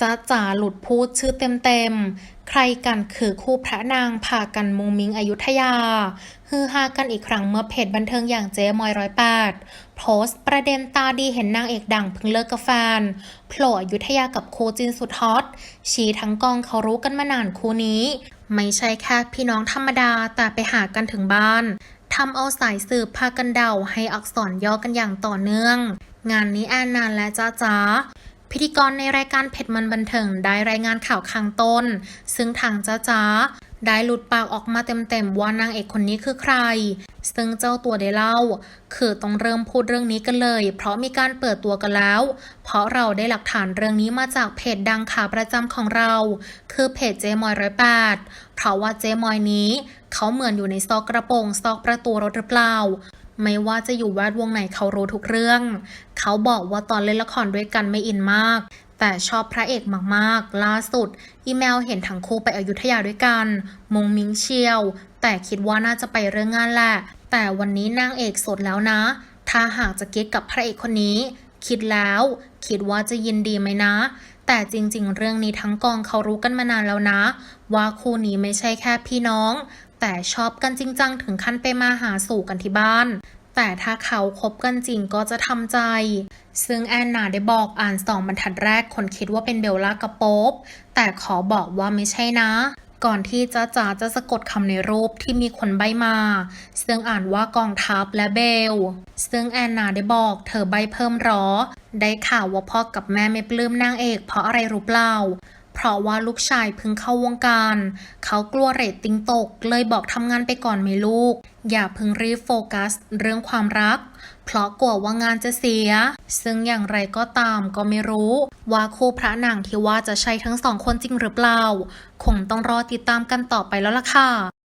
จ้าจ๋าหลุดพูดชื่อเต็มๆ ใครกันคือคู่พระนางพากันมุงมิงอยุธยา ฮือฮากันอีกครั้งเมื่อเพจบันเทิงอย่างเจ๊มอยร้อยแปดโพสต์ประเด็นตาดีเห็นนางเอกดังเพิ่งเลิกกับแฟนโผล่อยุธยากับคู่จินสุดฮอต ชี้ทั้งกองเขารู้กันมานานคู่นี้ ไม่ใช่แค่พี่น้องธรรมดาแต่ไปหากันถึงบ้านทำเอาสายสืบพากันเดาให้อักษรย่อกันอย่างต่อเนื่อง งานนี้แอนนานและจ้าจ๋า พิธีกรในรายการเผ็ดมันบันเทิงได้รายงานข่าวข้างต้น ซึ่งทางจ้าจ๋าได้หลุดปากออกมาเต็มๆว่านางเอกคนนี้คือใคร ซึ่งเจ้าตัวได้เล่า คือต้องเริ่มพูดเรื่องนี้กันเลย เพราะมีการเปิดตัวกันแล้ว เพราะเราได้หลักฐานเรื่องนี้มาจากเพจดังขาประจำของเรา คือเพจเจมอยร้อยแปดเพราะว่าเจมอยนี้ เขาเหมือนอยู่ในซอกกระโปรงซอกประตูรถหรือเปล่า ไม่ว่าจะอยู่แวดวงไหนเขารู้ทุกเรื่อง เขาบอกว่าตอนเล่นละครด้วยกันไม่อินมาก แต่ชอบพระเอกมากๆ ล่าสุด อีเมลเห็นทั้งคู่ไปอยุธยาด้วยกัน มงมิงเชียว แต่คิดว่าน่าจะไปเรื่องงานแหละ แต่วันนี้นางเอกสดแล้วนะ ถ้าหากจะเกิ๊กกับพระเอกคนนี้ คิดแล้ว คิดว่าจะยินดีไหมนะแต่จริงๆ เรื่องนี้ทั้งกองเขารู้กันมานานแล้วนะ ว่าคู่นี้ไม่ใช่แค่พี่น้อง แต่ชอบกันจริงจังถึงขั้นไปมาหาสู่กันที่บ้าน แต่ถ้าเขาคบกันจริงก็จะทำใจ ซึ่งแอนนาได้บอกอ่านสองบรรทัดแรกคนคิดว่าเป็นเบลล่ากับโป๊ปแต่ขอบอกว่าไม่ใช่นะก่อนที่จ้าจ๋าจะสะกดคำในรูปที่มีคนใบมา ซึ่งอ่านว่ากองทัพและเบล ซึ่งแอนนาได้บอกเธอใบเพิ่มรอ ได้ข่าวว่าพ่อกับแม่ไม่ปลื้มนางเอกเพราะอะไรรู้เปล่า เพราะว่าลูกชายเพิ่งเข้าวงการ เขากลัวเรตติ้งตก เลยบอกทำงานไปก่อนไหมลูก อย่าเพิ่งรีบโฟกัส เรื่องความรัก เพราะกลัวว่างานจะเสีย ซึ่งอย่างไรก็ตามก็ไม่รู้ ว่าคู่พระนางที่ว่าจะใช่ทั้งสองคนจริงหรือเปล่า คงต้องรอติดตามกันต่อไปแล้วล่ะค่ะ